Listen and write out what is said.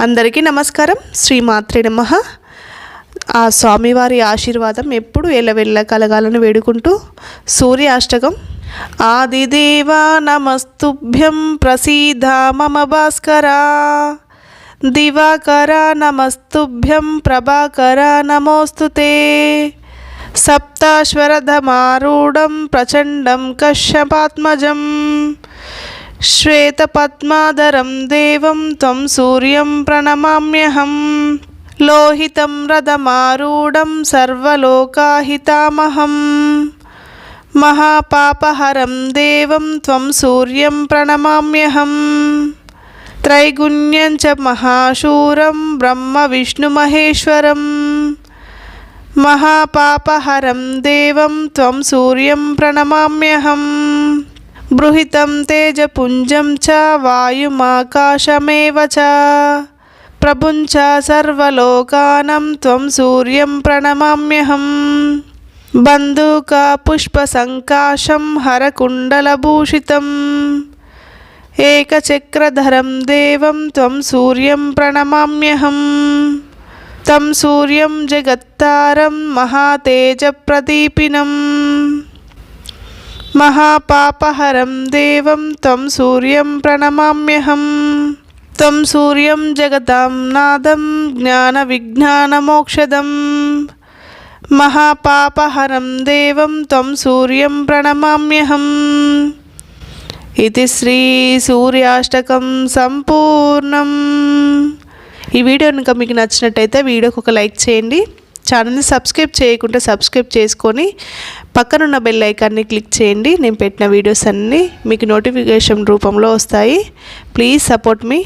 అందరికీ నమస్కారం. శ్రీమాత్రే నమ. ఆ స్వామివారి ఆశీర్వాదం ఎప్పుడు ఎలవెళ్ళ కలగాలని వేడుకుంటూ సూర్యాష్టకం. ఆదిదేవా నమస్తుభ్యం ప్రసీద మమ భాస్కరా. దివాకర నమస్తుభ్యం ప్రభాకర నమోస్తుతే సప్తాశ్వరధమారూఢం ప్రచండం కశ్యపాత్మజం. శ్వేతపద్మాధరం దేవం త్వం సూర్యం ప్రణమామ్యహం లోహితం రథమారూఢం సర్వలోకాహితామహం మహాపాపహరం దేవం త్వం సూర్యం ప్రణమామ్యహం త్రైగుణ్యం చ మహాశూరం బ్రహ్మ విష్ణుమహేశ్వరం మహాపాపహరం దేవం త్వం సూర్యం ప్రణమామ్యహం బృహితం తేజపుంజం చ వాయుమాకాశమేవ చ. ప్రపుంచ సర్వలోకానం త్వం సూర్యం ప్రణమామ్యహం. బంధూకపుష్పసంకాశం హరకుండలభూషితం. ఏకచక్రధరం దేవం త్వం సూర్యం ప్రణమామ్యహం. తం సూర్యం జగత్తారం మహాతేజ ప్రదీపినం మహాపాపహరం దేవం త్వం సూర్యం ప్రణమామ్యహం. త్వం సూర్యం జగతాం నాదం జ్ఞాన విజ్ఞానమోక్షదం మహాపాపహరం దేవం త్వం సూర్యం ప్రణమామ్యహం. ఇది శ్రీ సూర్యాష్టకం సంపూర్ణం. ఈ వీడియో కనుక మీకు నచ్చినట్టయితే వీడియోకి ఒక లైక్ చేయండి. ఛానల్ని సబ్స్క్రైబ్ చేయకుండా సబ్స్క్రైబ్ చేసుకొని పక్కనున్న బెల్ ఐకాన్ని క్లిక్ చేయండి. నేను పెట్టిన వీడియోస్ అన్నీ మీకు నోటిఫికేషన్ రూపంలో వస్తాయి. Please support me